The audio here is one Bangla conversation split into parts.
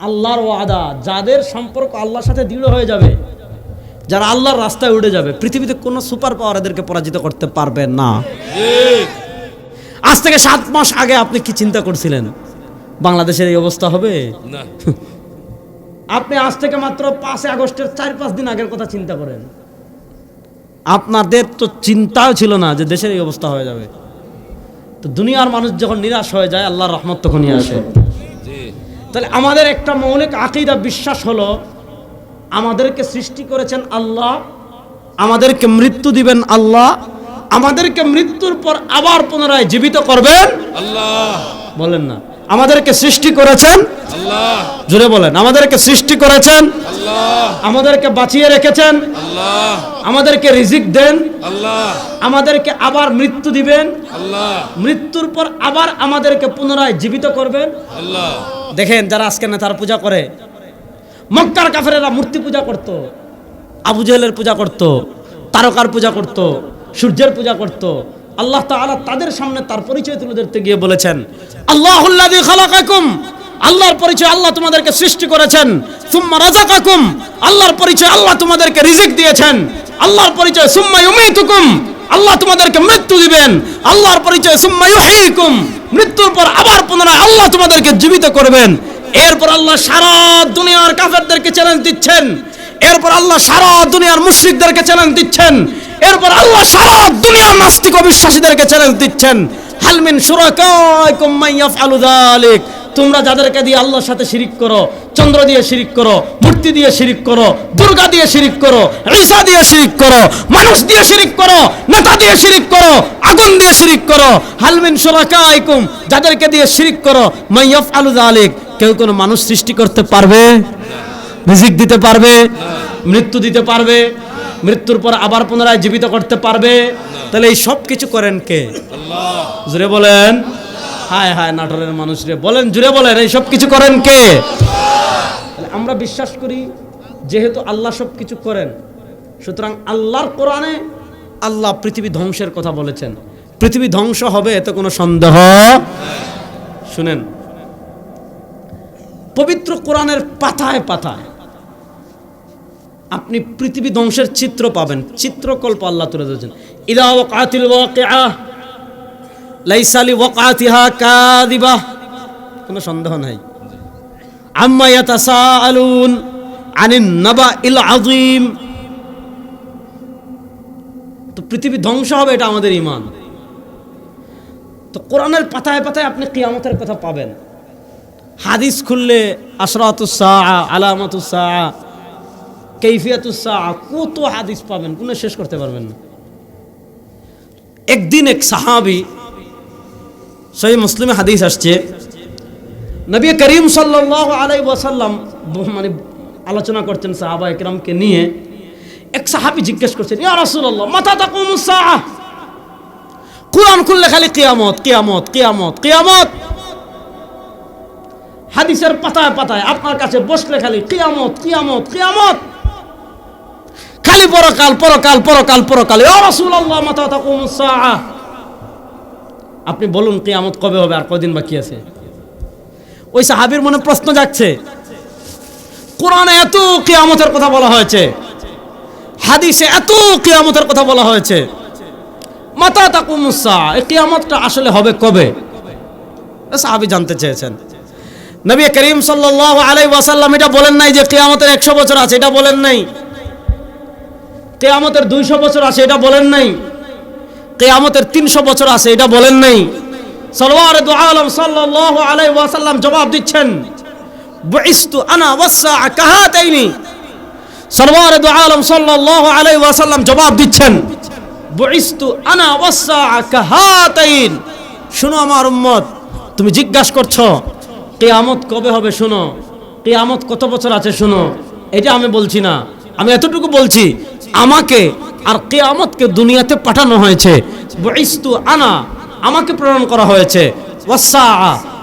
আল্লাহর ওয়াদা যাদের সম্পর্ক আল্লাহর সাথে দৃঢ় হয়ে যাবে যারা আল্লাহর রাস্তায় উঠে যাবে পৃথিবীতে কোনো সুপার পাওয়ার এদেরকে পরাজিত করতে পারবে না। আজ থেকে সাত মাস আগে আপনি কি চিন্তা করছিলেন? বাংলাদেশের এই অবস্থা হবে? আপনি আজ থেকে মাত্র পাঁচই আগস্টের চার পাঁচ দিন আগের কথা চিন্তা করেন। আপনাদের তো চিন্তাও ছিল না যে দেশের এই অবস্থা হয়ে যাবে। তো দুনিয়ার মানুষ যখন নিরাশ হয়ে যায় আল্লাহর রহমত তখনই আসে। তাহলে আমাদের একটা মৌলিক আকিদা বিশ্বাস হলো আমাদেরকে সৃষ্টি করেছেন আল্লাহ আমাদেরকে মৃত্যু দিবেন আল্লাহ আমাদেরকে মৃত্যুর পর আবার পুনরায় জীবিত করবেন আল্লাহ। বলেন না। আমাদেরকে সৃষ্টি করেছেন? জোরে বলেন আমাদেরকে সৃষ্টি করেছেন? আমাদেরকে বাঁচিয়ে রেখেছেন? আমাদেরকে রিজিক দেন? আমাদেরকে আবার মৃত্যু দিবেন? মৃত্যুর পর আবার আমাদেরকে পুনরায় জীবিত করবেন? দেখেন যারা আজকে নেতার পূজা করে মক্কার কাফেরেরা মূর্তি পূজা করত আবু জেহেলের পূজা করত তারকার পূজা করত সূর্যের পূজা করত আল্লাহ তাআলা তাদের সামনে তার পরিচয় তুলে ধরতে গিয়ে বলেছেন, আল্লাহুল্লাযী খালাকাকুম। আল্লাহর পরিচয় আল্লাহ তোমাদেরকে সৃষ্টি করেছেন। সুম্মা রাযাকাকুম। আল্লাহর পরিচয় আল্লাহ তোমাদেরকে রিজিক দিয়েছেন। আল্লাহর পরিচয় সুম্মা ইউমীতুকুম। আল্লাহ তোমাদেরকে মৃত্যু দিবেন। আল্লাহর পরিচয় সুম্মা ইউহয়িকুম মৃত্যুর পর আবার পুনরায় আল্লাহ তোমাদেরকে জীবিত করবেন। এরপর আল্লাহ সারা দুনিয়ার কাফেরদেরকে চ্যালেঞ্জ দিচ্ছেন। এরপর আল্লাহ সারা দুনিয়ার মুশরিকদেরকে চ্যালেঞ্জ দিচ্ছেন। এরপর আল্লাহ সারা দুনিয়ার নাস্তিক অবিশ্বাসীদেরকে চ্যালেঞ্জ দিচ্ছেন। হালমিন শুরাকাইকুম মান ইয়াফআলু যালিক। তোমরা যাদেরকে দিয়ে আল্লাহর সাথে শিরিক করো, চন্দ্র দিয়ে শিরিক করো, মূর্তি দিয়ে শিরিক করো, দুর্গা দিয়ে শিরিক করো, ঈসা দিয়ে শিরিক করো, মানুষ দিয়ে শিরিক করো, নেতা দিয়ে শিরিক করো, আগুন দিয়ে শিরিক করো। হালমিন শুরাকাইকুম, যাদেরকে দিয়ে শিরিক করো, মান ইয়াফআলু যালিক। কেউ কোনো মানুষ সৃষ্টি করতে পারবে? রিজিক দিতে পারবে? মৃত্যু দিতে পারবে? মৃত্যুর পর আবার পুনরায় জীবিত করতে পারবে। তাহলে এই সব কিছু করেন কে? জুড়ে বলেন। হায় হায়, নাটোরের মানুষ রে। বলেন জুড়ে বলেন, এই সব কিছু করেন কে? আমরা বিশ্বাস করি, যেহেতু আল্লাহ সব কিছু করেন, সুতরাং আল্লাহর কোরআনে আল্লাহ পৃথিবী ধ্বংসের কথা বলেছেন। পৃথিবী ধ্বংস হবে, এতে কোনো সন্দেহ শুনেন, পবিত্র কোরআনের পাতায় পাতায় আপনি পৃথিবী ধ্বংসের চিত্র পাবেন। চিত্রকল্প আল্লাহ তুলে ধরেছেন। ইদা ওয়াকিআ লাইসালি ওয়াকাতিহা কাদিবা কোনো সন্দেহ নাই। আম্মা ইয়াতাসাআলুন আনিন নাবা ইল আযীম। তো পৃথিবী ধ্বংস হবে এটা আমাদের ঈমান। তো কোরআনের পাতায় পাতায় আপনি কিয়ামতের কথা পাবেন। হাদিস খুললে আশরাতুসা আলামাতুসা কৈফিয়াতুসা কত হাদিস পাবেন? কোনো শেষ করতে পারবেন না। একদিন এক সাহাবি সহি মুসলিমে হাদিস আসছে। নবী করিম সাল্লাহ আলাই ওয়াসাল্লাম মানে আলোচনা করছেন সাহাবা একরামকে নিয়ে। এক সাহাবি জিজ্ঞেস করছেন, ইয়া রাসূলুল্লাহ, মাতা তাকুমুস সাআহ? কোরআন খুললে খালি কিয়ামত কিয়ামত কিয়ামত কিয়ামত। হাদিসের পাতায় পাতায় আপনার কাছে বসলে খালি কিয়ামত কিয়ামত কিয়ামত। খালি পরকাল পরকাল পরকাল পরকাল। আপনি বলুন কিয়ামত কবে হবে আর কদিন বাকি আছে? ওই সাহাবীর মনে প্রশ্ন যাচ্ছে কোরআনে এত কিয়ামতের কথা বলা হয়েছে। হাদিসে এত কিয়ামতের কথা বলা হয়েছে। মাতা তাকুমুসা এই কিয়ামতটা আসলে হবে কবে? সাহাবি জানতে চেয়েছেন। নবী করিম সাল্লাল্লাহু আলাইহি ওয়াসাল্লাম এটা বলেন নাই যে কিয়ামতের একশো বছর আছে, এটা বলেন নাই। কেয়ামতের দুইশো বছর আছে, এটা বলেন নাই। কেয়ামতের তিনশো বছর আছে, এটা বলেন নাই। দু আলম জবাব দিচ্ছেন, বুইস্তু সরওয়ার দু আলম জবাব দিচ্ছেন, বুইস্তু কাহাতাইন। শুনো আমার উম্মত, তুমি জিজ্ঞাসা করছ, কেয়ামত কবে হবে শুনো? কেয়ামত কত বছর আছে শুনো? এটা আমি বলছি না, আমি এতটুকু বলছি আমাকে আর কেয়ামতকে দুনিয়াতে পাঠানো হয়েছে। বুইস্তু আনা, আমাকে প্রেরণ করা হয়েছে। ওয়াসা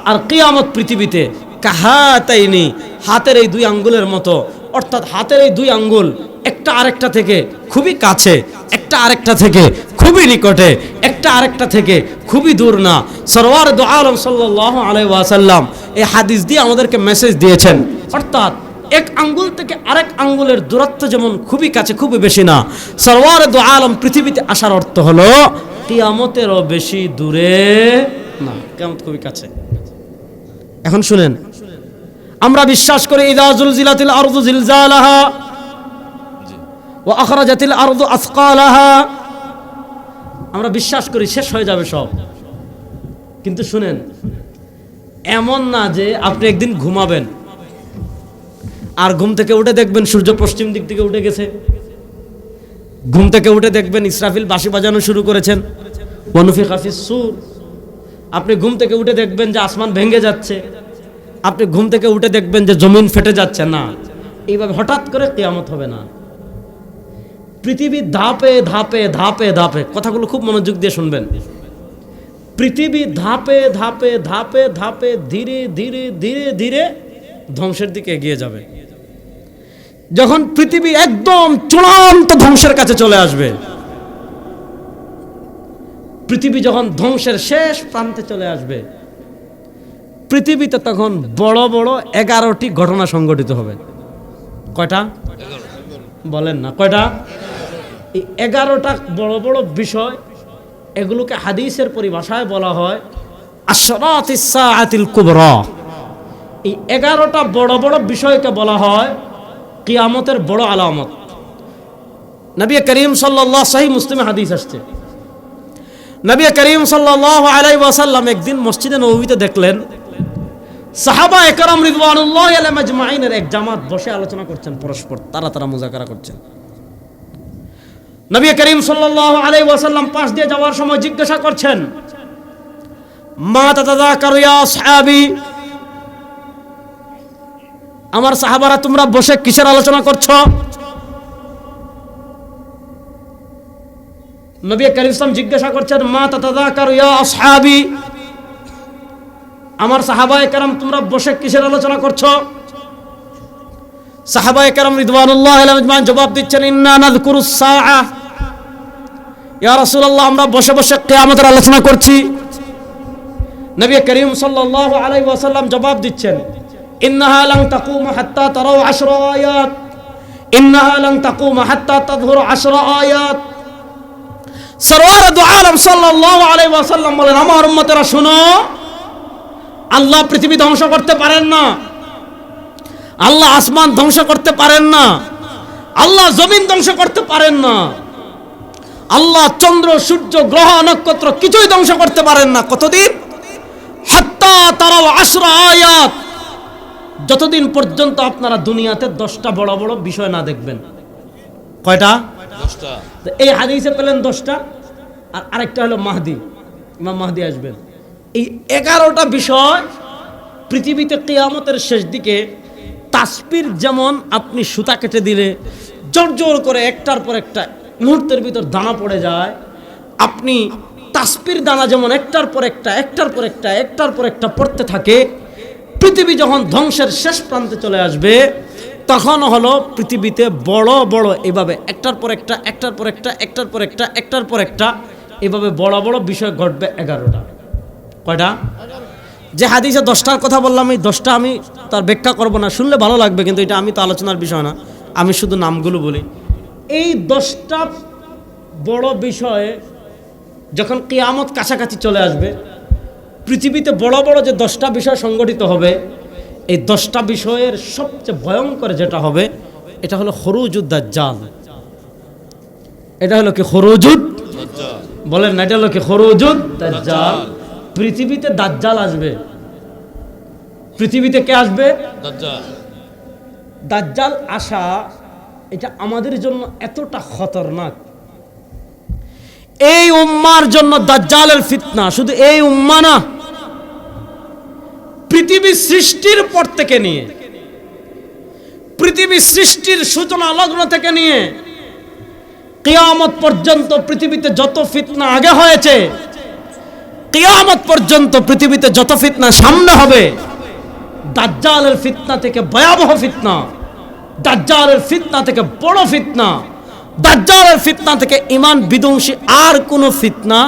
আর কেয়ামত পৃথিবীতে কাহাতাইনি, হাতের এই দুই আঙ্গুলের মতো। অর্থাৎ হাতের এই দুই আঙ্গুল একটা আরেকটা থেকে খুবই কাছে, একটা আরেকটা থেকে খুবই নিকটে, একটা আরেকটা থেকে খুবই দূর না। সরওয়ার দু আলম সাল্লাহ আলাই ওয়াসাল্লাম এই হাদিস দিয়ে আমাদেরকে মেসেজ দিয়েছেন। অর্থাৎ এক আঙ্গুল থেকে আরেক আঙ্গুলের দূরত্ব যেমন খুবই কাছে, খুবই বেশি না। সরওয়ার দু আলম পৃথিবীতে আসার অর্থ হলো, কিয়ামতেরও বেশি দূরে না। কিয়ামত খুবই কাছে। এখন শুনেন। আমরা বিশ্বাস করি, ইদা জুলজিলাতিল আরদু জিলজালাহা ওয়া আখরাজাতিল আরদু আসকালাহা। আমরা বিশ্বাস করি, শেষ হয়ে যাবে সব। কিন্তু শুনেন, এমন না যে আপনি একদিন ঘুমাবেন। আর ঘুম থেকে উঠে দেখবেন সূর্য পশ্চিম দিক থেকে উঠে গেছে। ঘুম থেকে উঠে দেখবেন ইসরাফিল বাঁশি বাজানো শুরু করেছেন। ওয়ানুফি হাফিজ সুর। আপনি ঘুম থেকে উঠে দেখবেন যে আসমান ভেঙে যাচ্ছে। আপনি ঘুম থেকে উঠে দেখবেন যে জমিন ফেটে যাচ্ছে। না, এইভাবে হঠাৎ করে কেয়ামত হবে না। পৃথিবী ধাপে ধাপে ধাপে ধাপে, কথাগুলো খুব মনোযোগ দিয়ে শুনবেন। পৃথিবী ধাপে ধাপে ধাপে ধাপে ধীরে ধীরে ধীরে ধীরে ধ্বংসের দিকে এগিয়ে যাবে। যখন পৃথিবী একদম চূড়ান্ত ধ্বংসের কাছে চলে আসবে, পৃথিবী যখন ধ্বংসের শেষ প্রান্তে চলে আসবে, পৃথিবীতে তখন বড় বড় এগারোটি ঘটনা সংঘটিত হবে। কয়টা? বলেন না, কয়টা? এই এগারোটা বড় বড় বিষয়, এগুলোকে হাদিসের পরিভাষায় বলা হয় আশরাত ইসাআতিল কুবরা। এই এগারোটা বড় বড় বিষয়কে বলা হয় কিয়ামতের বড় আলামত। নবী করিম সাল্লাল্লাহ সহি মুসলিমে হাদিস আসছে। নবী করিম সাল্লাল্লাহু আলাইহি ওয়াসাল্লাম একদিন মসজিদে নববীতে দেখলেন, সাহাবা রিদওয়ানুল্লাহ এক জামাত বসে আলোচনা করছেন পরস্পর, তারা তারা মুজাকারা করছেন। নবী করিম সাল্লাল্লাহু আলাইহি ওয়াসাল্লাম পাশ দিয়ে যাওয়ার সময় জিজ্ঞাসা করছেন, মা তাতাযাকারু ইয়া আসহাবি? আমার সাহাবারা তোমরা বসে কিসের আলোচনা করছ? নবী করিম ইসলাম জিজ্ঞাসা করছেন, মা তাতাযাকারু ইয়া আসহাবি? আমার সাহাবায়ে কেরাম তোমরা বসে কিসের আলোচনা করছ? সাহাবায়ে কেরাম রিদওয়ানুল্লাহ আলাইহিম জবাব দিচ্ছেন, ইন্না নাযকুরুস সাআ। ইয়া রাসূলুল্লাহ, আমরা বসে বসে কিয়ামতের আলোচনা করছি। নবী করিম সাল্লাল্লাহু আলাইহি ওয়াসাল্লাম জবাব দিচ্ছেন ইন্নাহা লান তাকুমু হাত্তা তারাউ আশরা আয়াত। ইন্নাহা লান তাকুমু হাত্তা তাযহুরু আশরা আয়াত। সরওয়ার দু আলম সাল্লাল্লাহু আলাইহি ওয়াসাল্লাম বলেন, আমার উম্মতেরা শুনো, আল্লাহ পৃথিবী ধ্বংস করতে পারেন না। আল্লাহ আসমান ধ্বংস করতে পারেন না। আল্লাহ জমিন ধ্বংস করতে পারেন না। আল্লাহ চন্দ্র, সূর্য, গ্রহ, নক্ষত্র কিছুই ধ্বংস করতে পারেন না। কতদিন? হাত্তা তারাও আশরা আয়াত। যতদিন পর্যন্ত আপনারা দুনিয়াতে দশটা বড় বড় বিষয় না দেখবেন। কয়টা? এই হাদিসে পেলেন দশটা আর আরেকটা হলো মাহদি। ইমাম মাহদি আসবেন। এই এগারোটা বিষয় পৃথিবীতে কেয়ামতের শেষ দিকে তাসপির যেমন আপনি সুতা কেটে দিলে জোর জোর করে একটার পর একটা মুহূর্তের ভিতর দানা পড়ে যায়। আপনি তাসপির দানা যেমন একটার পর একটা একটার পর একটা একটার পর একটা পড়তে থাকে পৃথিবী যখন ধ্বংসের শেষ প্রান্তে চলে আসবে, তখন হলো পৃথিবীতে বড় বড়, এভাবে একটার পর একটা, একটার পর একটা, একটার পর একটা, একটার পর একটা, এভাবে বড় বড় বিষয় ঘটবে এগারোটা। কয়টা? যে হাদিসে দশটার কথা বললাম, এই দশটা আমি তার ব্যাখ্যা করব না, শুনলে ভালো লাগবে, কিন্তু এটা আমি তো আলোচনার বিষয় না, আমি শুধু নামগুলো বলি। এই দশটা বড় বিষয়ে যখন কেয়ামত কাছাকাছি চলে আসবে পৃথিবীতে বড় বড় যে দশটা বিষয় সংগঠিত হবে এই দশটা বিষয়ের সবচেয়ে ভয়ঙ্কর যেটা হবে এটা হলো খরুজুদ দাজ্জাল এটা হলো কি দজ্জাল বলেন না এটা হলো কি খরুজুদ দাজ্জাল পৃথিবীতে দাজ্জাল আসবে। পৃথিবীতে কে আসবে? দাজ্জাল আসা এটা আমাদের জন্য এতটা খতরনাক। এই উম্মার জন্য দাজ্জালের ফিতনা শুধু এই উম্মা না পৃথিবী সৃষ্টির পর থেকে নিয়ে। পৃথিবী সৃষ্টির সূচনা লগ্ন থেকে নিয়ে। কিয়ামত পর্যন্ত পৃথিবীতে যত ফিতনা আগে হয়েছে, কিয়ামত পর্যন্ত পৃথিবীতে যত ফিতনা সামনে হবে, দাজ্জালের ফিতনা থেকে ভয়াবহ ফিতনা, দাজ্জালের ফিতনা থেকে বড় ফিতনা, দাজ্জালের ফিতনা থেকে ইমান বিধ্বংসী আর কোনো ফিতনা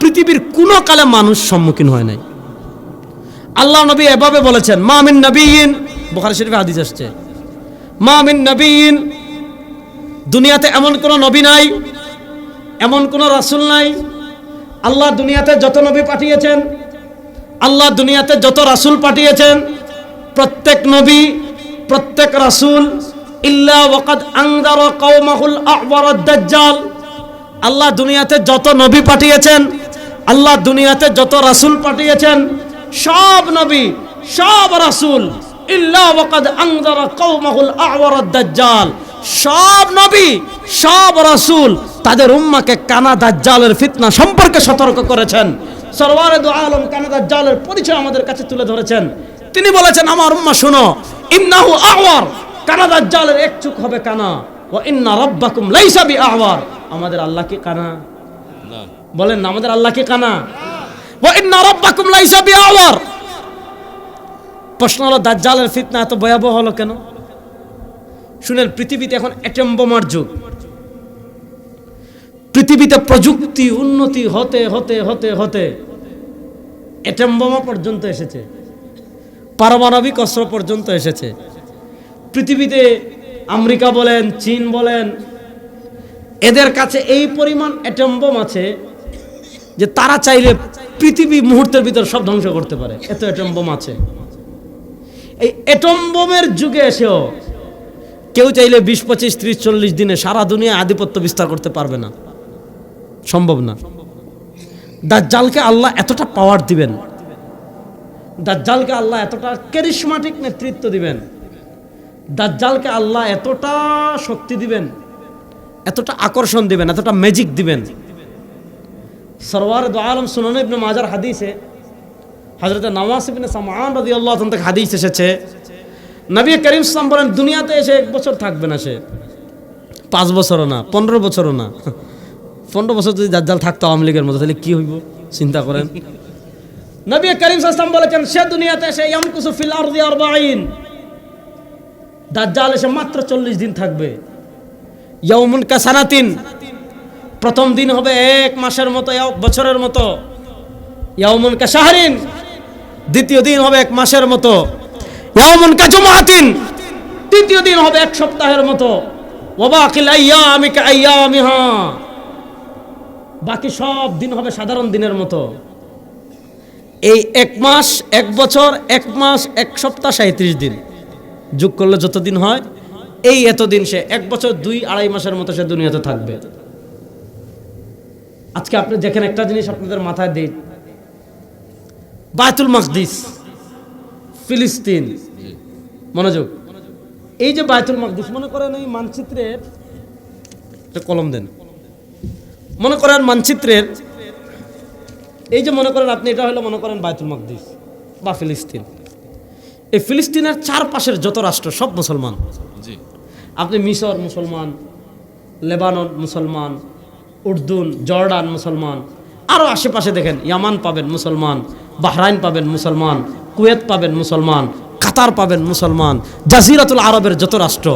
পৃথিবীর কোনো কালে মানুষ সম্মুখীন হয় নাই। আল্লাহ নবী এভাবে বলেছেন মামিন নবীন বুখারী শরীফে হাদিস আসছে। মামিন নবীন দুনিয়াতে এমন কোনো নবী নাই, এমন কোনো রাসূল নাই। আল্লাহ দুনিয়াতে যত নবী পাঠিয়েছেন, আল্লাহ দুনিয়াতে যত রাসূল পাঠিয়েছেন, প্রত্যেক নবী, প্রত্যেক রাসূল, ইল্লা ওয়াকাদ আনজার কওমাহুল আ'ওয়ার দাজ্জাল আল্লাহ দুনিয়াতে যত নবী পাঠিয়েছেন, আল্লাহ দুনিয়াতে যত রাসূল পাঠিয়েছেন সব নবী সব রাসূল সব নবী সব রাসূল তাদের উম্মাকে কানা দাজ্জালের ফিতনা সম্পর্কে সতর্ক করেছেন। সরওয়ারে দু আলম কানা দাজ্জালের পরিচয় আমাদের কাছে তুলে ধরেছেন। তিনি বলেছেন আমার উম্মা শুনো ইন্নাহু আওয়ার কানা দাজ্জালের এক চুক হবে কানা ও ইন্না রাব্বাকুম লাইসা বিআওয়ার আমাদের আল্লাহ কি কানা? বলেন আমাদের আল্লাহ কি কানা? প্রশ্ন হলো, দাজ্জালের ফিতনা এত ভয়াবহ হলো কেন? শুনেন, পৃথিবীতে এখন যুগ। পৃথিবীতে প্রযুক্তি উন্নতি হতে হতে হতে হতে পর্যন্ত এসেছে। পারমাণবিক অস্ত্র পর্যন্ত এসেছে। পৃথিবীতে আমেরিকা বলেন, চীন বলেন, এদের কাছে এই পরিমাণ অ্যাটম বোম আছে যে তারা চাইলে পৃথিবী মুহূর্তের ভিতর সব ধ্বংস করতে পারে। এত অ্যাটম বোম আছে। এই অ্যাটম বোমের যুগে এসেও কেউ চাইলে বিশ, পঁচিশ, ত্রিশ, চল্লিশ দিনে সারা দুনিয়া আধিপত্য বিস্তার করতে পারবে না। সম্ভব না। দাজ্জালকে আল্লাহ এতটা পাওয়ার দিবেন। দাজ্জালকে আল্লাহ এতটা ক্যারিসমাটিক নেতৃত্ব দিবেন। দাজ্জালকে আল্লাহ এতটা শক্তি দিবেন, এতটা আকর্ষণ দিবেন, এতটা ম্যাজিক দিবেন। সরওয়ার দো আলম সুনান ইবনে মাজার হাদিসে হজরত নওয়াজ ইবনে সামান রাদিয়াল্লাহু আনহু থেকে হাদিস এসেছে, নবী করিম সাল্লাম বলেন দুনিয়াতে এসে এক বছর থাকবে না সে। পাঁচ বছরও না, পনেরো বছরও না। পনেরো বছর যদি দাজ্জাল থাকতো আওয়ামী লীগের মতো, তাহলে কি হইব? চিন্তা করেন। নবী করিম সাল্লাম বলেছেন, সে দুনিয়াতে এসে ইয়ামকুসু ফিল আরদি আরবাঈন। দাজ্জাল এসে মাত্র চল্লিশ দিন থাকবে। ইয়াউমুন কাসানাতিন। প্রথম দিন হবে এক মাসের মতো বছরের মতো। ইয়াউমুন কাশাহরিন দ্বিতীয় দিন হবে এক মাসের মতো। ইয়াউমুন কাজুমাতিন তৃতীয় দিন হবে এক সপ্তাহের মতো। ওয়াবাকিল আইয়ামি কাইয়ামিহা বাকি সব দিন হবে সাধারণ দিনের মতো। এই এক মাস, এক বছর, এক মাস, এক সপ্তাহ সাঁত্রিশ দিন। যোগ করলে যতদিন হয়, এই এতদিন সে এক বছর, দুই, আড়াই মাসের মতো সে দুনিয়াতে থাকবে। আজকে আপনি দেখেন একটা জিনিস আপনাদের মাথায় দিই। বায়তুল মাকদিস ফিলিস্তিন। মনোযোগ। এই যে বায়তুল মাকদিস মনে করেন এই মানচিত্রের একটা কলম দেন। মনে করেন মানচিত্রের এই যে মনে করেন আপনি এটা হলো মনে করেন বায়তুল মাকদিস বা ফিলিস্তিন। এই ফিলিস্তিনের চারপাশের যত রাষ্ট্র সব মুসলমান। আপনি মিশর মুসলমান লেবানন মুসলমান উর্দুন, জর্ডান মুসলমান আরও আশেপাশে দেখেন, ইয়ামান পাবেন মুসলমান, বাহরাইন পাবেন মুসলমান, কুয়েত পাবেন মুসলমান, কাতার পাবেন মুসলমান, জাজিরাতুল আরবের যত রাষ্ট্র,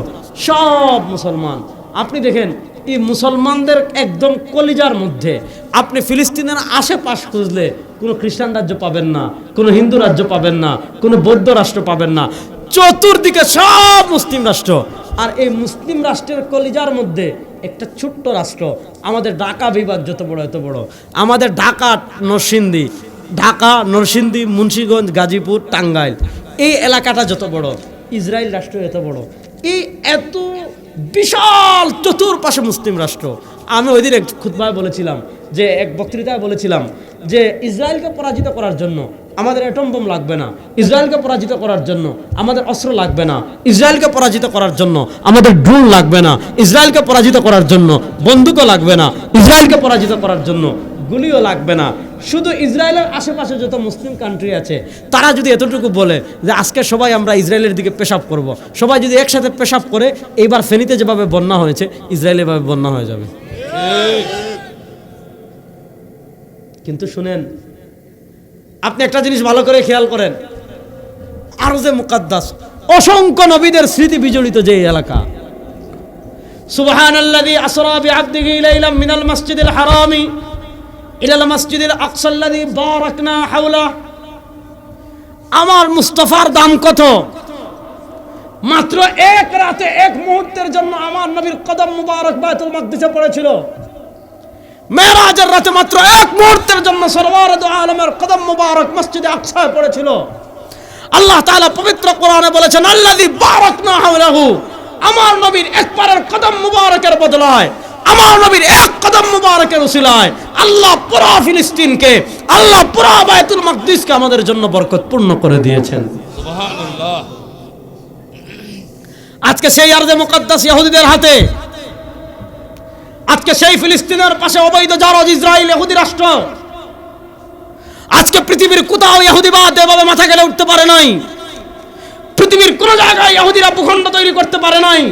সব মুসলমান। আপনি দেখেন, এই মুসলমানদের একদম কলিজার মধ্যে, আপনি ফিলিস্তিনের আশেপাশ খুঁজলে কোনো খ্রিস্টান রাজ্য পাবেন না, কোনো হিন্দু রাজ্য পাবেন না, কোনো বৌদ্ধ রাষ্ট্র পাবেন না। চতুর্দিকে সব মুসলিম রাষ্ট্র। আর এই মুসলিম রাষ্ট্রের কলিজার মধ্যে একটা ছোট্ট রাষ্ট্র। আমাদের ঢাকা বিভাগ যত বড়, এত বড়। আমাদের ঢাকা নরসিংদী ঢাকা নরসিংদী, মুন্সীগঞ্জ, গাজীপুর, টাঙ্গাইল। এই এলাকাটা যত বড়, ইসরায়েল রাষ্ট্র এত বড়। এই এত বিশাল চতুর্পাশে মুসলিম রাষ্ট্র। আমি ওই দিন এক খুতবায় বলেছিলাম, যে এক বক্তৃতায় বলেছিলাম, যে ইসরায়েলকে পরাজিত করার জন্য আমাদের অ্যাটম বোম লাগবে না। ইসরায়েলকে পরাজিত করার জন্য আমাদের অস্ত্র লাগবে না। ইসরায়েলকে পরাজিত করার জন্য আমাদের ড্রোন লাগবে না। ইসরায়েলকে পরাজিত করার জন্য বন্দুকও লাগবে না। ইসরায়েলকে পরাজিত করার জন্য গুলিও লাগবে না। শুধু ইসরায়েলের আশেপাশে যত মুসলিম কান্ট্রি আছে তারা যদি এতটুকু বলে যে আজকে সবাই আমরা ইসরায়েলের দিকে পেশাব করব। সবাই যদি একসাথে পেশাব করে এইবার ফেনীতে যেভাবে বন্যা হয়েছে ইসরায়েল এভাবে বন্যা হয়ে যাবে। কিন্তু শুনেন আপনি একটা জিনিস ভালো করে খেয়াল করেন। আর যে মুকাদ্দাস, অসংখ্য নবীদের স্মৃতি বিজড়িত যে এলাকা। সুবহান আল্লাযী আসরা বিআবদিহি লাইলাম মিনাল মাসজিদিল হারামি, ইলাল মাসজিদিল আকসা আল্লাযী বারাকনা হাওলা। আমার মুস্তাফার দাম কত? মাত্র এক রাতে এক মুহূর্তের জন্য আমার নবীর কদম মুবারক বায়তুল মাকদিসে পড়েছিল। মেরাজের রাতে মাত্র এক মুহূর্তের জন্য সরওয়ার আলমের কদম মুবারক মসজিদে আকসায় পড়েছিল। আল্লাহ তাআলা পবিত্র কোরআনে বলেছেন আল্লাযী বারাকনা হাওলাহু। আমার নবীর এক পারের কদম মুবারকের বদলায় আমার নবীর এক কদম মুবারকের উসিলায়। আল্লাহ পুরা ফিলিস্তিনকে আল্লাহ পুরা বায়তুল মাকদিসকে আমাদের জন্য বরকতপূর্ণ করে দিয়েছেন। সুবহানাল্লাহ। আজকে সেই আরজে মুকদ্দাস ইহুদিদের হাতে আজকে সেই ফিলিস্তিনের পাশে অবৈধ জারজ ইসরায়েল ইহুদি রাষ্ট্র। আজকে পৃথিবীর কোথাও ইহুদিবাদ এভাবে মাথা গেলে উঠতে পারে নাই। পৃথিবীর কোন জায়গায় ইহুদিরা ভূখণ্ড তৈরি করতে পারে নাই।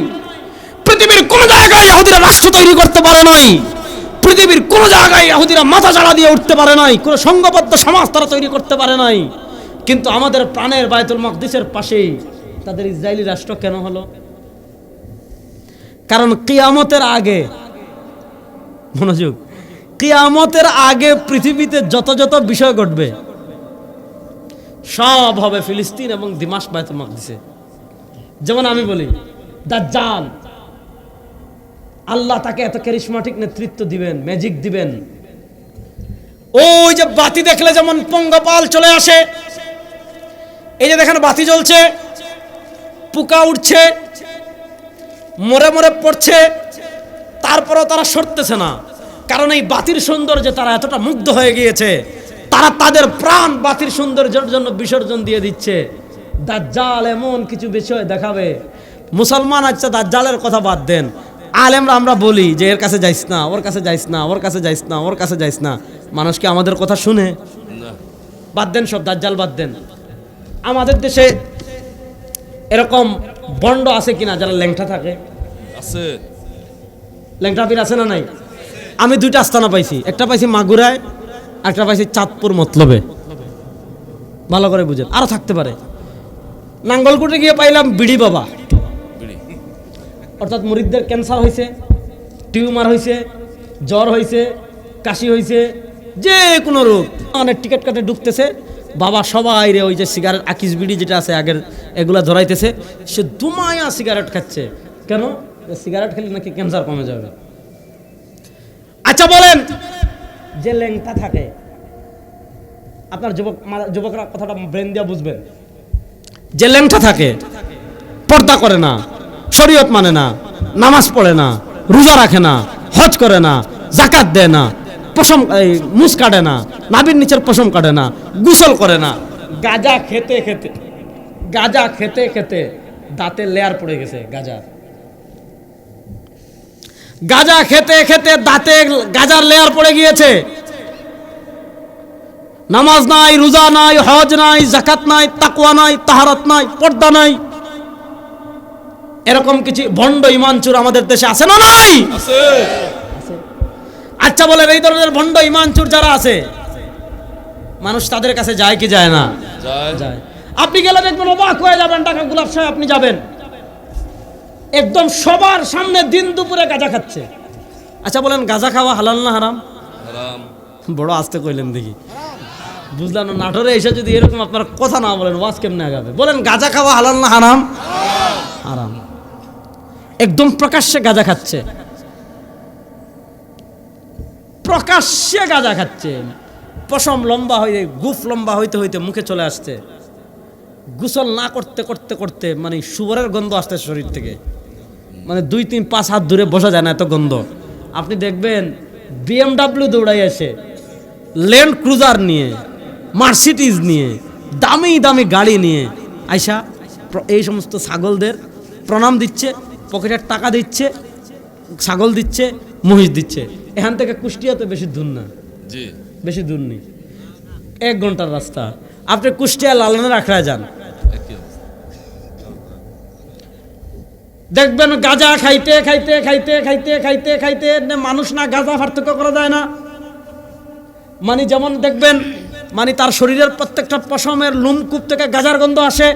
পৃথিবীর কোন জায়গায় ইহুদিরা রাষ্ট্র তৈরি করতে পারে নাই। পৃথিবীর কোন জায়গায় ইহুদিরা মাথা চাড়া দিয়ে উঠতে পারে নাই। কোন সংঘবদ্ধ সমাজ তারা তৈরি করতে পারে নাই। কিন্তু আমাদের প্রাণের বায়তুল মকদিসের পাশেই তাদের ইসরায়েলি রাষ্ট্র কেন হলো? কারণ কিয়ামতের আগে মনোযোগ। কিয়ামতের আগে পৃথিবীতে যত যত বিষয় ঘটবে, সব হবে ফিলিস্তিন এবং দিমাস বায়তুল মাকদিসে। যেমন আমি বলি, দাজ্জাল, আল্লাহ তাকে এত ক্যারিসমাটিক নেতৃত্ব দিবেন ম্যাজিক দিবেন। ওই যে বাতি দেখলে যেমন পঙ্গপাল চলে আসে, এই যে দেখেন বাতি জ্বলছে, পোকা উঠছে, মরে মরে পড়ছে, তারপরেও তারা সরতেছে না। কারণ এই বাতির সৌন্দর্যে তারা এতটা মুগ্ধ হয়ে গিয়েছে। তারা তাদের প্রাণ বাতির সৌন্দর্যের জন্য বিসর্জন দিয়ে দিচ্ছে। দাজ্জাল এমন কিছু বিষয় দেখাবে। মুসলমান আচ্ছা দাজ্জালের কথা বাদ দেন। আলেমরা আমরা বলি যে এর কাছে যাইস না ওর কাছে যাইস না ওর কাছে যাইস না ওর কাছে যাইস না। মানুষ কি আমাদের কথা শুনে? বাদ দেন সব দাজ্জাল বাদ দেন। আমাদের দেশে এরকম বন্ড আছে কিনা যারা ল্যাংটা থাকে? আছে। ল্যাংটা আছে না নাই? আমি দুইটা আস্তানা পাইছি। একটা পাইছি মাগুরায় একটা পাইছি চাঁদপুর মতলবে। ভালো করে বুঝেন আরও থাকতে পারে। নাঙ্গলকুটে গিয়ে পাইলাম বিড়ি বাবা। অর্থাৎ মুরিদদের ক্যান্সার হয়েছে টিউমার হয়েছে জ্বর হয়েছে কাশি হয়েছে যে কোনো রোগ। অনেক টিকিট কাটে ঢুকতেছে। বাবা সবাই রে ওই যে সিগারেট আকিস বিড়ি যেটা আছে আগের এগুলা ধরাইতেছে। সে দুমায়া সিগারেট খাচ্ছে। কেন? সিগারেট খেলে নাকি ক্যান্সার কমে যাবে। আচ্ছা বলেন। যে ল্যাংটা থাকে আপনার যুবক যুবকরা কথাটা ব্রেন দিয়া বুঝবেন। যে ল্যাংটা থাকে পর্দা করে না শরীয়ত মানে না নামাজ পড়ে না রোজা রাখে না হজ করে না জাকাত দেয় না পশম এই মুস কাটে না নাবির নিচের পশম কাটে না গুসল করে না। গাজা খেতে খেতে গাজা খেতে খেতে দাঁতে লেয়ার পড়ে গেছে গাজার গাজা খেতে খেতে দাঁতে গাজার লেয়ার পড়ে গিয়েছে। নামাজ নাই রোজা নাই হজ নাই জাকাত নাই তাকওয়া নাই তাহারাত নাই পর্দা নাই। এরকম কিছু ভণ্ড ইমানচুর আমাদের দেশে আছে না নাই? আচ্ছা বলেন এই ধরনের ভণ্ড ইমানচুর যারা আছে মানুষ তাদের কাছে যায় কি যায় না? যায়। যায়। আপনি গেলে দেখবেন অবাক হয়ে যাবেন টাকা গোলাপ সাহেব আপনি যাবেন। একদম সবার সামনে দিন দুপুরে গাঁজা খাচ্ছে। আচ্ছা বলেন গাঁজা খাওয়া হালাল না হারাম? বড় আসতে কইলেন দেখি। বুঝলাম না নাটোরে এসে যদি এরকম আপনার কথা না বলেন ওয়াজ কেমনে আগাবে? বলেন গাঁজা খাওয়া হালাল না হারাম? হারাম। একদম প্রকাশ্যে গাঁজা খাচ্ছে। প্রকাশ্যে গাঁজা খাচ্ছে। পশম লম্বা হয়ে গুফ লম্বা হইতে হইতে মুখে চলে আসছে। গোসল না করতে করতে করতে মানে শুভরের গন্ধ আসতে শরীর থেকে। মানে দুই তিন পাঁচ হাত দূরে বসা যায় না এত গন্ধ। আপনি দেখবেন বিএমডাব্লিউ দৌড়াই আসে ল্যান্ড ক্রুজার নিয়ে মার্সিডিজ নিয়ে দামি দামি গাড়ি নিয়ে আয়সা এই সমস্ত ছাগলদের প্রণাম দিচ্ছে পকেটের টাকা দিচ্ছে ছাগল দিচ্ছে মহিষ দিচ্ছে। এখান থেকে কুষ্টিয়াতে বেশি দূর না। বেশি দূর নেই। এক ঘণ্টার রাস্তা। আপনি কুষ্টিয়া লালনের আখড়ায় যান। দেখবেন গাঁজা খাইতে খাইতে খাইতে খাইতে খাইতে খাইতে মানুষ না গাঁজা পার্থক্য করা যায় না। মানে যেমন দেখবেন মানে তার শরীরের প্রত্যেকটা পশমের লুমকূপ থেকে গাজার গন্ধ আসে।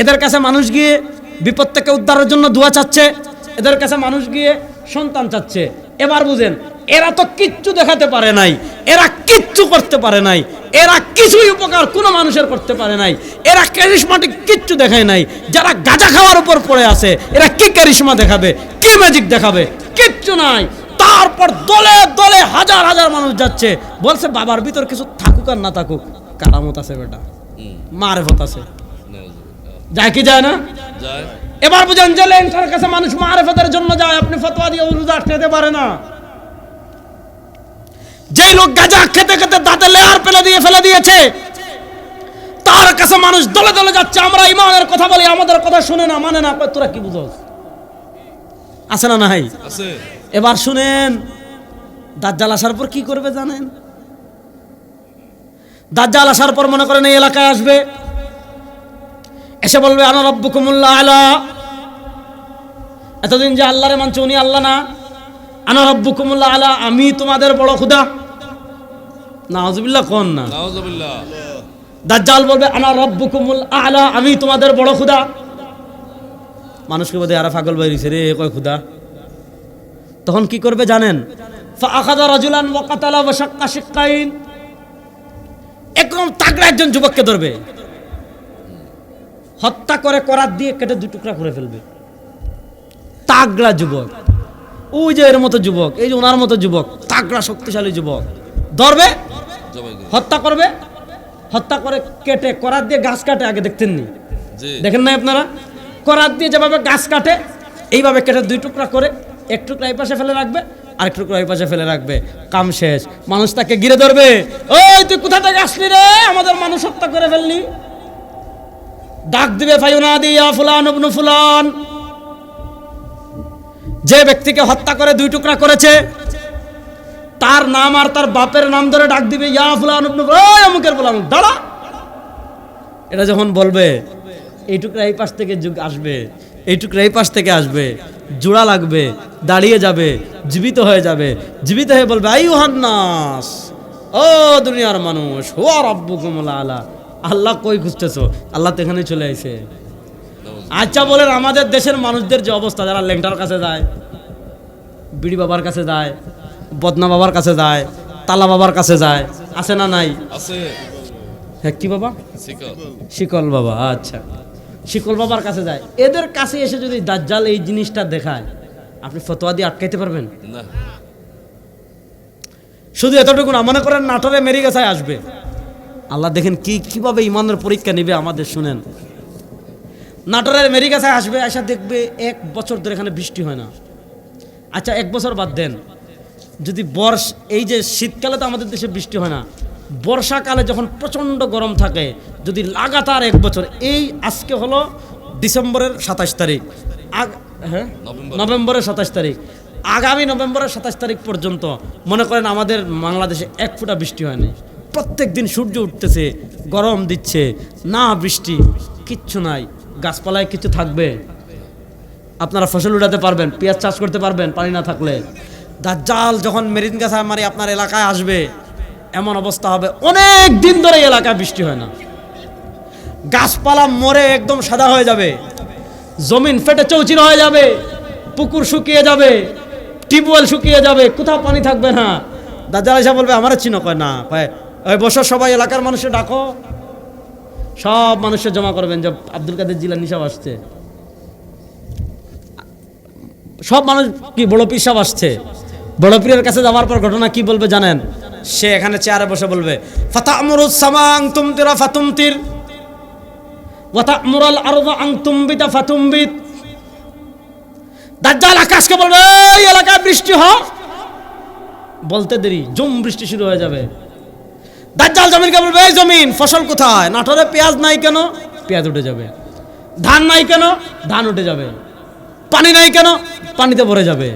এদের কাছে মানুষ গিয়ে বিপদ থেকে উদ্ধারের জন্য দোয়া চাচ্ছে। এদের কাছে মানুষ গিয়ে সন্তান চাচ্ছে। এবার বুঝেন এরা তো কিচ্ছু দেখাতে পারে নাই। এরা কিচ্ছু করতে পারে নাই। এরা কিছুই উপকার কোনো মানুষের করতে পারে নাই। এরা ক্যারিশমাটিক কিচ্ছু দেখায় নাই। যারা গাঁজা খাওয়ার উপর পড়ে আছে এরা কি ক্যারিশমা দেখাবে? কি ম্যাজিক দেখাবে? কিচ্ছু নাই। তারপর দলে দলে হাজার হাজার মানুষ যাচ্ছে। বলছে বাবার ভিতর কিছু থাকুক আর না থাকুক কারামত আছে বেটা। মারেফত আছে। যায় কি যায় না? এবার বুঝেন যে ল্যাংটার কাছে মানুষ মারেফতের জন্য যায় আপনি ফতোয়া দিয়ে উরুদা পারে না। যেই লোক গাঁজা খেতে খেতে দাঁতে লেয়ার ফেলে দিয়ে ফেলে দিয়েছে তার কাছে মানুষ দলে দলে যাচ্ছে। আমরা ইমানের কথা বলি আমাদের কথা শুনে না মানে না তোরা কি বুঝোস? আছে না নাই? আছে। এবার শুনেন দাজ্জাল আসার পর কি করবে জানেন? দাজ্জাল আসার পর মনে করেন এই এলাকায় আসবে। এসে বলবে আনা রব্বুকুমুল্লাহ আলা। এতদিন যে আল্লাহরে মানছে উনি আল্লাহ না। আনা রব্বুকুমুল্লাহ আলা আমি তোমাদের বড় খুদা নাউজুবিল্লাহ কোন না? দাজ্জাল বলবে আনা রব্বুকুমুল আলা আমি তোমাদের বড় খুদা। মানুষকে বোধহয় আরা বাইরেছে রে কয় খুদা? তখন কি করবে জানেন? ফাআখাযা রাজুলান শিক্কাইন। একদম তাগড়া একজন যুবককে ধরবে। হত্যা করে করাত দিয়ে কেটে দু টুকরা করে ফেলবে। তাগড়া যুবক। ওই যে এর মতো যুবক এই যে ওনার মতো যুবক তাগড়া শক্তিশালী যুবক। ধরবে হত্যা করবে? হত্যা করে কেটে করাত দিয়ে গাছ কাটে আগে দেখতেন নি দেখেন না আপনারা? করাত দিয়ে যেভাবে গাছ কাটে এইভাবে কেটে দুই টুকরা করে এক টুকরা এই পাশে ফেলে রাখবে আরেক টুকরা এই পাশে ফেলে রাখবে। কাম শেষ। মানুষ তাকে ঘিরে ধরবে। ওই তুই কোথা থেকে আসলি রে? আমাদের মানুষ হত্যা করে ফেললি। ডাক দিবে ফাইনা দিয়া ফুলান ইবনু ফুলান। যে ব্যক্তিকে হত্যা করে দুই টুকরা করেছে তার নাম আর তার বাপের নাম ধরে ডাক দিবে, ইয়া ফুলান অমুকের ফুলান, দাঁড়া। এটা যখন বলবে এই টুকরা এই পাশ থেকে যুগ আসবে এই টুকরা এই পাশ থেকে আসবে, জোড়া লাগবে, দাঁড়িয়ে যাবে, জীবিত হয়ে যাবে। জীবিত হয়ে বলবে আই হান্নাস ও দুনিয়ার মানুষ হো রব্বু কুমলা আলা। আল্লাহ কই খুঁজতেছো? আল্লাহ তো এখানে চলে আইছে। আচ্ছা বলেন, আমাদের দেশের মানুষদের যে অবস্থা, যারা লেংটার কাছে যায়, বিড়ি বাবার কাছে যায় বদনা বাবার কাছে যায় তালা বাবার কাছে যায় আছে না নাই? আছে। হ্যাঁ কি বাবা? শিকল। বাবা আচ্ছা। শিকল বাবার কাছে যায়। এদের কাছে এসে যদি দাজ্জাল এই জিনিসটা দেখায় আপনি ফতোয়া দিয়ে আটকাইতে পারবেন? শুধু এতটুকু না মনে করেন নাটোরে মেরিগাছায় আসবে। আল্লাহ দেখেন কি কীভাবে ইমানের পরীক্ষা নেবে আমাদের শুনেন। নাটোরের মেরিগাছায় আসবে আসা দেখবে এক বছর ধরে এখানে বৃষ্টি হয় না। আচ্ছা এক বছর বাদ দেন। যদি বর্ষ এই যে শীতকালে তো আমাদের দেশে বৃষ্টি হয় না বর্ষাকালে যখন প্রচণ্ড গরম থাকে যদি লাগাতার এক বছর এই আজকে হলো ডিসেম্বরের সাতাশ তারিখ। আগ হ্যাঁ? নভেম্বরের সাতাশ তারিখ। আগামী নভেম্বরের সাতাশ তারিখ পর্যন্ত মনে করেন আমাদের বাংলাদেশে এক ফোঁটা বৃষ্টি হয়নি। প্রত্যেক দিন সূর্য উঠতেছে গরম দিচ্ছে না বৃষ্টি কিচ্ছু নাই। গাছপালায় কিছু থাকবে। আপনারা ফসল উঠাতে পারবেন পেঁয়াজ চাষ করতে পারবেন পানি না থাকলে। দাজ্জাল যখন মেরিন গাছা মারি আপনার এলাকায় আসবে, এমন অবস্থা হবে। অনেক দিন ধরে এলাকায় বৃষ্টি হয় না। গাছপালা মরে একদম সাদা হয়ে যাবে। জমিন ফেটে চৌচির হয়ে যাবে। পুকুর শুকিয়ে যাবে। টিউবওয়েল শুকিয়ে যাবে। কোথাও পানি থাকবে না। দাজ্জাল এসে বলবে, আমার চিনো? কয়, না। কয় ওই বসো সবাই এলাকার মানুষে ডাকো। সব মানুষের জমা করবেন। যে আব্দুল কাদের জিলা সব আসছে। সব মানুষ কি বড় পীর সাহেব আসছে? বড় পীরের কাছে যাওয়ার পর ঘটনা কি বলবে জানেন? সে এখানে চেয়ারে বসে বলবে সামাং তুমতিরা ফাতুমতির ওয়াতামুরাল আরদা আং দাজ্জাল আকাশকে বলবে, এই এলাকায় বৃষ্টি হ বলতে দেরি, জম বৃষ্টি শুরু হয়ে যাবে। দাজ্জাল জমিনকে বলবে, এই জমিন, ফসল কোথায়? নাটোরে পেঁয়াজ নাই কেন? পেঁয়াজ উঠে যাবে। ধান নাই কেন? ধান উঠে যাবে। পানি নাই কেন? পানিতে ভরে যাবে।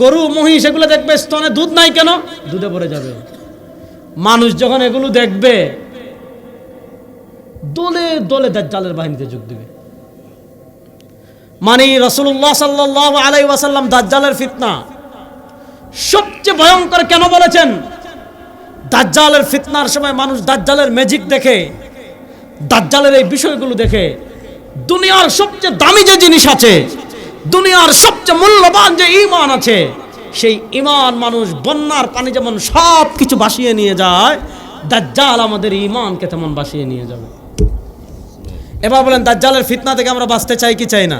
গরু, মহিষ, এগুলো দেখবে স্তনে দুধ নাই কেন? দুধে ভরে যাবে। মানুষ যখন এগুলো দেখবে, দলে দলে দাজ্জালের বাহিনীতে যোগ দিবে। মানে রসুল্লাহ সাল্লাহ আলাই ওয়াসাল্লাম দাজ্জালের ফিতনা। সবচেয়ে ভয়ঙ্কর কেন বলেছেন? দাজ্জালের ফিতনার সময় মানুষ দাজ্জালের ম্যাজিক দেখে, দাজ্জালের এই বিষয়গুলো দেখে, দুনিয়ার সবচেয়ে দামি যে জিনিস আছে দুনিয়ার সবচেয়ে মূল্যবান যে ইমান আছে সেই ইমান মানুষ বন্যার পানি যেমন সব কিছু ভাসিয়ে নিয়ে যায় দাজ্জাল আমাদের ইমানকে তেমন ভাসিয়ে নিয়ে যাবে। এবার বলেন দাজ্জালের ফিতনা থেকে আমরা বাঁচতে চাই কি চাই না?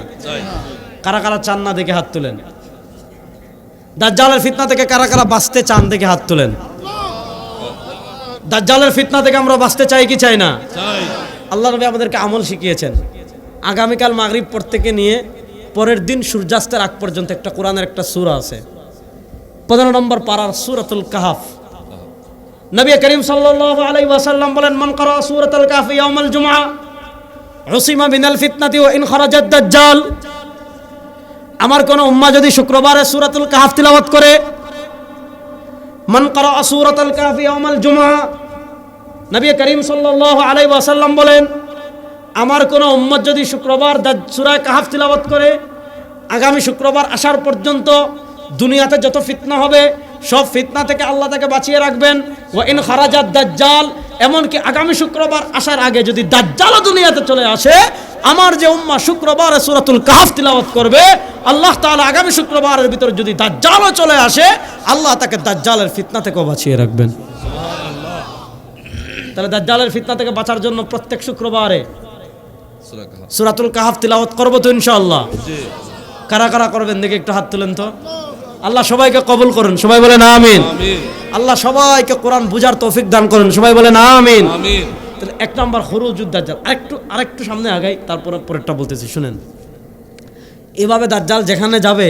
কারা কারা চান না দেখে হাত তুলেন? দাজ্জালের ফিতনা থেকে কারা কারা বাঁচতে চান দেখে হাত তুলেন? দাজ্জালের ফিতনা থেকে আমরা বাঁচতে চাই কি চাই না? আল্লাহ নবী আমাদেরকে আমল শিখিয়েছেন। আগামীকাল মাগরিব পড়তে নিয়ে পরের দিন সূর্যাস্তের আগ পর্যন্ত একটা কোরআনের একটা সূরা আছে। পনেরো নম্বর পাড়ার সূরাতুল কাহাফ। নবী করিম সাল্লাল্লাহু আলাইহি ওয়াসাল্লাম বলেন, মান করা সূরাতুল কাহাফ ইয়াউমাল জুমআ, উসিমা মিনাল ফিতনাতি ওয়া ইন খারাজাত দাজ্জাল। আমার কোন উম্মা যদি শুক্রবারে সূরাতুল কাহাফ তিলাওয়াত করে, মান করা সূরাতুল কাহাফ ইয়াউমাল জুমআ, নবী করিম সাল্লাল্লাহু আলাইহি ওয়াসাল্লাম বলেন আমার কোনো উম্মত যদি শুক্রবার সূরা কাহাফ তিলাওয়াত করে, আগামী শুক্রবার আসার পর্যন্ত দুনিয়াতে যত ফিতনা হবে, সব ফিতনা থেকে আল্লাহ তাকে বাঁচিয়ে রাখবেন। ও ইন খারাজাত দাজ্জাল, এমনকি আগামী শুক্রবার আসার আগে যদি দাজ্জালও দুনিয়াতে চলে আসে, আমার যে উম্মা শুক্রবার সুরাতুল কাহাফ তিলাওয়াত করবে, আল্লাহ তাআলা আগামী শুক্রবারের ভিতরে যদি দাজ্জালও চলে আসে, আল্লাহ তাকে দাজ্জালের ফিতনা থেকেও বাঁচিয়ে রাখবেন। তাহলে দাজ্জালের ফিতনা থেকে বাঁচার জন্য প্রত্যেক শুক্রবারে সুরাতুল কাহাফ তিলাওয়াত করব তো ইনশাআল্লাহ। কারা কারা করবেন? দেখে একটু হাত তুলেন তো। আল্লাহ সবাইকে কবুল করুন সবাই বলেন আমিন। আমিন। আল্লাহ সবাইকে কোরআন বুঝার তৌফিক দান করুন সবাই বলেন আমিন। তাহলে এক নম্বর হরুজুদ দাজ্জাল। আরেকটু আরেকটু সামনে আগাই তারপরে পরেরটা বলতেছি শুনেন। এভাবে দাজ্জাল যেখানে যাবে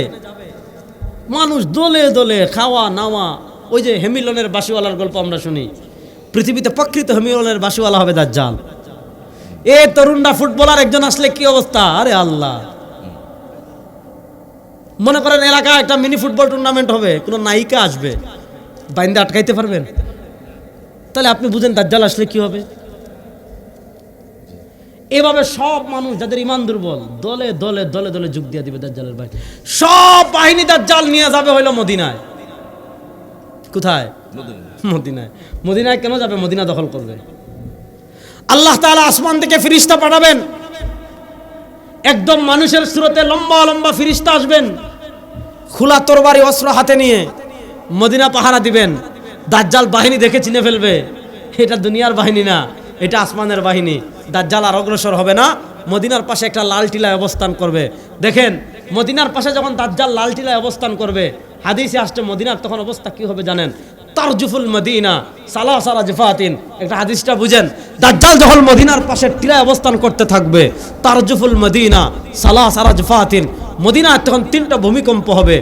মানুষ দলে দলে খাওয়া নাওয়া ওই যে হেমিলনের বাসিওয়ালার গল্প আমরা শুনি। পৃথিবীতে প্রকৃত হেমিলনের বাসিওয়ালা হবে দাজ্জাল। এ তরুণরা ফুটবলার একজন আসলে কি অবস্থা? আরে আল্লাহ। মনে করেন এলাকায় একটা মিনি ফুটবল টুর্নামেন্ট হবে কোনো নায়িকা আসবে বাইন্দে আটকাইতে পারবেন। তাহলে আপনি বুঝেন দাজ্জাল আসলে কি হবে? এভাবে সব মানুষ যাদের ইমান দুর্বল দলে দলে দলে দলে যোগ দিয়ে দিবে দাজ্জালের বাহিনী সব বাহিনী দাজ্জাল নিয়ে যাবে হইল মদিনায়। কোথায়? মদিনায়। মদিনায় কেন যাবে? মদিনা দখল করবে। আল্লাহ তাআলা আসমান থেকে ফিরিস্তা পাঠাবেন। একদম মানুষের স্রোতে লম্বা লম্বা ফিরিস্তা আসবেন। খোলা তরবারি অস্ত্র হাতে নিয়ে মদিনা পাহারা দিবেন। দাজ্জাল বাহিনী দেখে চিনে ফেলবে। এটা দুনিয়ার বাহিনী না, এটা আসমানের বাহিনী। দাজ্জাল আর অগ্রসর হবে না। মদিনার পাশে একটা লাল টিলায় অবস্থান করবে। দেখেন, মদিনার পাশে যখন দাজ্জাল লাল টিলায় অবস্থান করবে, হাদিসে আসছে মদিনার তখন অবস্থা কি হবে জানেন? তারজুফুল মদিনা সালা সারা জফাতিন একটা হাদিসটা বুঝেন, দাজ্জাল যখন মদিনার পাশে টিরায় অবস্থান করতে থাকবে, তারজুফুল মদিনা সালা সারা জফাতিন মদিনায় তখন তিনটা ভূমিকম্প হবে,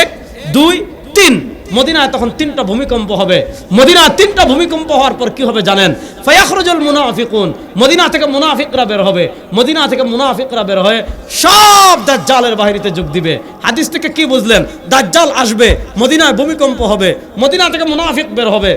এক, দুই, তিন। মদিনায় তখন তিনটা ভূমিকম্প হবে। মদিনায় তিনটা ভূমিকম্প হওয়ার পর কি হবে জানেন? ফায়াখরুজুল মুনাফিকুন। মদিনা থেকে মুনাফিকরা বের হবে। মদিনা থেকে মুনাফিকরা বের হয়ে সব দাজ্জালের বাহিনীতে যোগ দিবে। হাদিস থেকে কি বুঝলেন? দাজ্জাল আসবে, মদিনায় ভূমিকম্প হবে, মদিনা থেকে মুনাফিক বের হবে।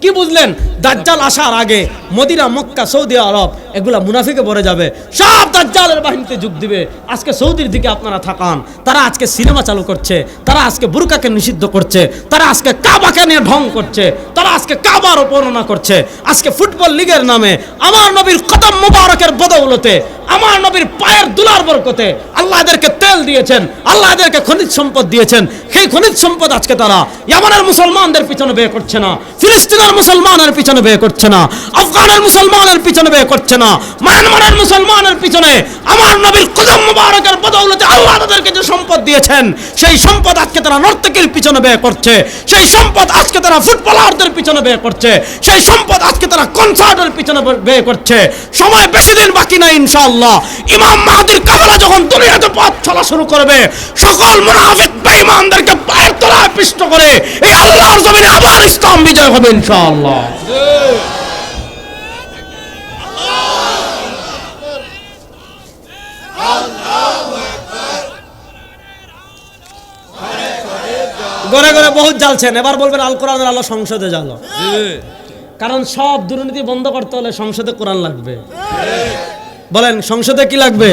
কি বুঝলেন? দাজ্জাল আসার আগে মদিনা, মক্কা, সৌদি আরব এগুলা মুনাফিকে ভরে যাবে। সব দাজ্জালের বাহিনীতে যোগ দিবে। আজকে সৌদির দিকে আপনারা থাকান। তারা আজকে সিনেমা চালু করছে। তারা আজকে বুরকাকে নিষিদ্ধ করছে। তারা আজকে কাবাকে নিয়ে ঢং করছে। তারা আজকে কাবার বর্ণনা করছে। আজকে ফুটবল লিগের নামে, আমার নবীর কদম মুবারকের বদৌলতে, আমার নবীর পায়ের দুলার বরকতে আল্লাহ এদেরকে তেল দিয়েছেন, আল্লাহ এদেরকে খনিজ সম্পদ দিয়েছেন। সেই খনিজ সম্পদ আজকে তারা ইয়ামানের মুসলমানদের পিছনে ব্যয় করছে না, ফিলিস্তিনের মুসলমানের পিছনে ব্যয় করছে না, আফগানের মুসলমানের পিছনে ব্যয় করছে না। মায়ানমারের মুসলমানের পিছনে আমার নবীর কদম মুবারকের বদৌলতে আল্লাহ তাদেরকে যে সম্পদ দিয়েছেন, সেই সম্পদ আজকে তারা নর্তকীর পিছনে ব্যয় করছে। সেই সম্পদ আজকে তারা ফুটবলারদের পিছনে ব্যয় করছে। সেই সম্পদ আজকে তারা কনসার্টের পিছনে ব্যয় করছে। সময় বেশি দিন বাকি নাই ইনশাআল্লাহ। ইমাম মাহাদির কাফেলা যখন দুনিয়াতে পথ চলা শুরু করবে, সকল মুনাফিক বেঈমানদেরকে পায়ের তলায় পিষ্ট করে এই আল্লাহর জমিনে আবার ইসলাম বিজয় হবে ইনশাআল্লাহ। গড়ে গড়ে বহুত জ্বালছেন। এবার বলবেন আল কোরআনের আলো সংসদে জ্বালো। কারণ সব দুর্নীতি বন্ধ করতে হলে সংসদে কোরআন লাগবে। বলেন সংসদে কি লাগবে?